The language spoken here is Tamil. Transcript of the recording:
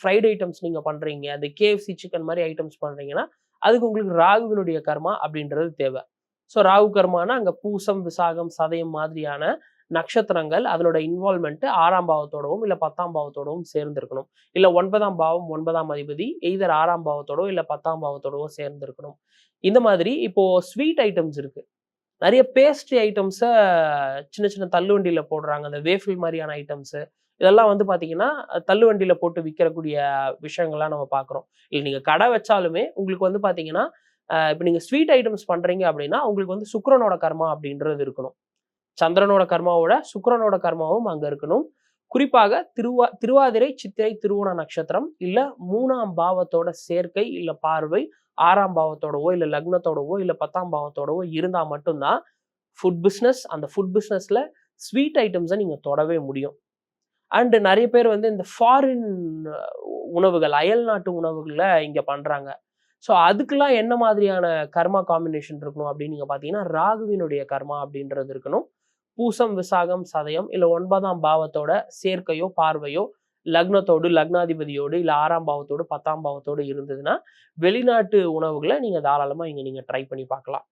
ஃப்ரைட் ஐட்டம்ஸ் நீங்கள் பண்ணுறீங்க அந்த கேஎஃப்சி சிக்கன் மாதிரி ஐட்டம்ஸ் பண்ணுறீங்கன்னா அதுக்கு உங்களுக்கு ராகுவினுடைய கர்மா அப்படின்றது தேவை. ஸோ ராகு கர்மானா அங்கே பூசம் விசாகம் சதயம் மாதிரியான நட்சத்திரங்கள் அதனோட இன்வால்மெண்ட்டு ஆறாம் பாவத்தோடவும் இல்லை பத்தாம் பாவத்தோடவும் சேர்ந்திருக்கணும். இல்லை ஒன்பதாம் பாவம் ஒன்பதாம் அதிபதி எய்தர் ஆறாம் பாவத்தோடவோ இல்லை பத்தாம் பாவத்தோடவோ சேர்ந்திருக்கணும். இந்த மாதிரி இப்போது ஸ்வீட் ஐட்டம்ஸ் இருக்குது நிறைய பேஸ்ட்ரி ஐட்டம்ஸை சின்ன சின்ன தள்ளுவண்டியில் போடுறாங்க. அந்த வேஃபில் மாதிரியான ஐட்டம்ஸு இதெல்லாம் வந்து பார்த்தீங்கன்னா தள்ளுவண்டியில் போட்டு விற்கிறக்கூடிய விஷயங்கள்லாம் நம்ம பார்க்குறோம் இல்லை நீங்கள் கடை வச்சாலுமே உங்களுக்கு வந்து பார்த்தீங்கன்னா இப்போ நீங்கள் ஸ்வீட் ஐட்டம்ஸ் பண்ணுறீங்க அப்படின்னா உங்களுக்கு வந்து சுக்கரனோட கர்மா அப்படின்றது இருக்கணும். சந்திரனோட கர்மாவோட சுக்கரனோட கர்மாவும் அங்கே இருக்கணும். குறிப்பாக திருவா திருவாதிரை சித்திரை திருவோண நட்சத்திரம் இல்லை மூணாம் பாவத்தோட சேர்க்கை இல்லை பார்வை ஆறாம் பாவத்தோடவோ இல்லை லக்னத்தோடவோ இல்லை பத்தாம் பாவத்தோடவோ இருந்தால் மட்டும்தான் ஃபுட் பிஸ்னஸ் அந்த ஃபுட் பிஸ்னஸில் ஸ்வீட் ஐட்டம்ஸை நீங்கள் தொடவே முடியும். அண்டு நிறைய பேர் வந்து இந்த ஃபாரின் உணவுகள் அயல் நாட்டு உணவுகளில் இங்கே பண்ணுறாங்க ஸோ அதுக்கெல்லாம் என்ன மாதிரியான கர்மா காம்பினேஷன் இருக்கணும் அப்படின்னு நீங்கள் பார்த்தீங்கன்னா ராகுவினுடைய கர்மா அப்படின்றது இருக்கணும். பூசம் விசாகம் சதயம் இல்லை ஒன்பதாம் பாவத்தோட சேர்க்கையோ பார்வையோ லக்னத்தோடு லக்னாதிபதியோடு இல்லை ஆறாம் பாவத்தோடு பத்தாம் பாவத்தோடு இருந்ததுன்னா வெளிநாட்டு உணவுகளை நீங்கள் தாராளமாக இங்கே நீங்கள் ட்ரை பண்ணி பார்க்கலாம்.